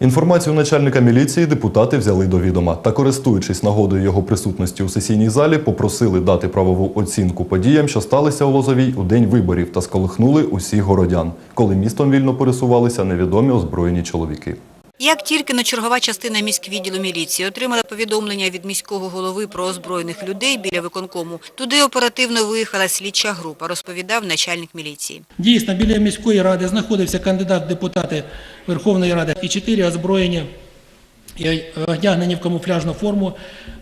Інформацію начальника міліції депутати взяли до відома та, користуючись нагодою його присутності у сесійній залі, попросили дати правову оцінку подіям, що сталися у Лозовій у день виборів та сколихнули усіх городян, коли містом вільно пересувалися невідомі озброєні чоловіки. Як тільки на чергова частина міськвідділу міліції отримала повідомлення від міського голови про озброєних людей біля виконкому, туди оперативно виїхала слідча група, розповідав начальник міліції. Дійсно, біля міської ради знаходився кандидат депутати Верховної Ради і чотири озброєні і одягнені в камуфляжну форму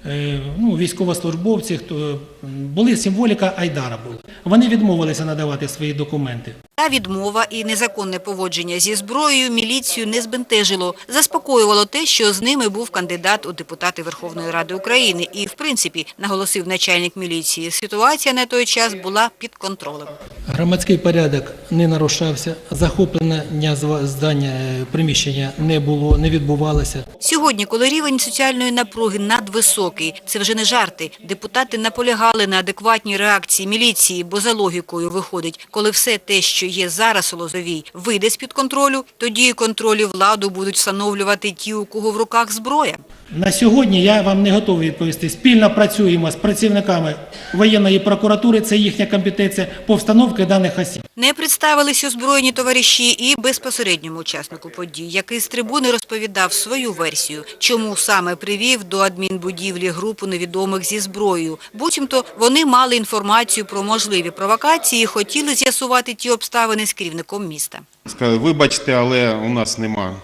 е, ну, військовослужбовці, хто були символіка Айдара. Була. Вони відмовилися надавати свої документи. Та відмова і незаконне поводження зі зброєю міліцію не збентежило. Заспокоювало те, що з ними був кандидат у депутати Верховної Ради України. І, в принципі, наголосив начальник міліції, ситуація на той час була під контролем. Громадський порядок не нарушався, захоплення здання е, приміщення не було, не відбувалося. Сьогодні, коли рівень соціальної напруги надвисокий, це вже не жарти. Депутати наполягали на адекватній реакції міліції, бо за логікою виходить, коли все те, що є зараз у Лозовій, вийде з-під контролю, тоді і контролі владу будуть встановлювати ті, у кого в руках зброя. На сьогодні я вам не готовий відповісти. Спільно працюємо з працівниками воєнної прокуратури, це їхня компетенція по встановці даних осіб. Не представились озброєні товариші і безпосередньому учаснику подій, який з трибуни розповідав свою версію, чому саме привів до адмінбудівлі групу невідомих зі зброєю. Буцімто вони мали інформацію про можливі провокації і хотіли з'ясувати ті обставини з керівником міста. Сказали, вибачте, але у нас нема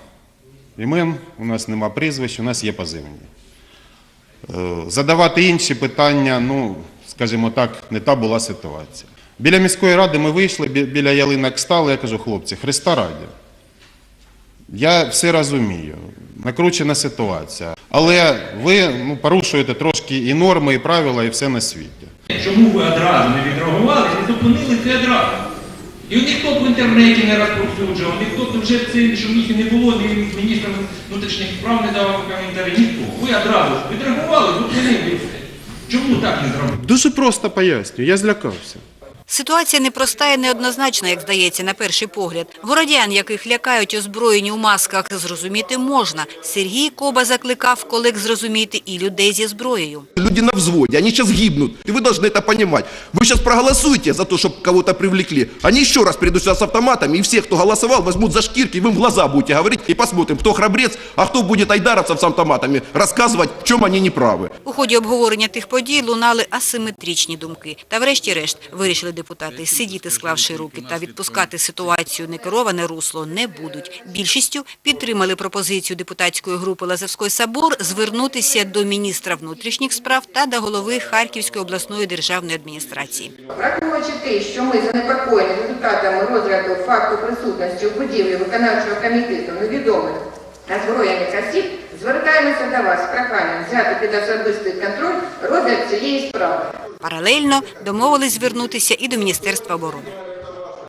імен, у нас нема прізвищ, у нас є позивні. Е, Задавати інші питання, ну, скажімо так, не та була ситуація. Біля міської ради ми вийшли, біля ялинок стали, я кажу, хлопці, Христа раді. Я все розумію, накручена ситуація. Але ви ну, порушуєте трошки і норми, і правила, і все на світі. Чому ви одразу не відреагували і зупинили це одразу? І ніхто б в інтернеті не розповсюджував, ніхто б вже в цій шуміхі не було, ні міністр внутрішніх справ не давав коментарі, ніхто. Ви одразу відреагували, зупинили все. Чому так не зробили? Дуже просто пояснюю, я злякався. Ситуація непроста і неоднозначна, як здається, на перший погляд. Городян, яких лякають озброєні у масках, зрозуміти можна. Сергій Коба закликав колег зрозуміти і людей зі зброєю. Люди на взводе, они сейчас гибнут. И вы должны это понимать. Вы сейчас проголосуете за то, чтобы кого-то привлекли. Они еще раз придут сюда с автоматами, и все, кто голосовал, возьмут за шкирки, вы им в глаза будете говорить, и посмотрим, кто храбрец, а кто будет айдаровцев с автоматами рассказывать, в чем они неправы. У ході обговорення тих подій лунали асиметричні думки. Та врешті-решт вирішили депутати сидіти, склавши руки, та відпускати ситуацію некероване русло не будуть. Більшістю підтримали пропозицію депутатської групи Лазовський собор звернутися до міністра внутрішніх справ та до голови Харківської обласної державної адміністрації. Враховуючи те, що ми занепокоєні результатами розгляду факту присутності у будівлі виконавчого комітету невідомих озброєних осіб, звертаємося до вас з проханням взяти під особистий контроль розгляд цієї справи. Паралельно домовились звернутися і до Міністерства оборони.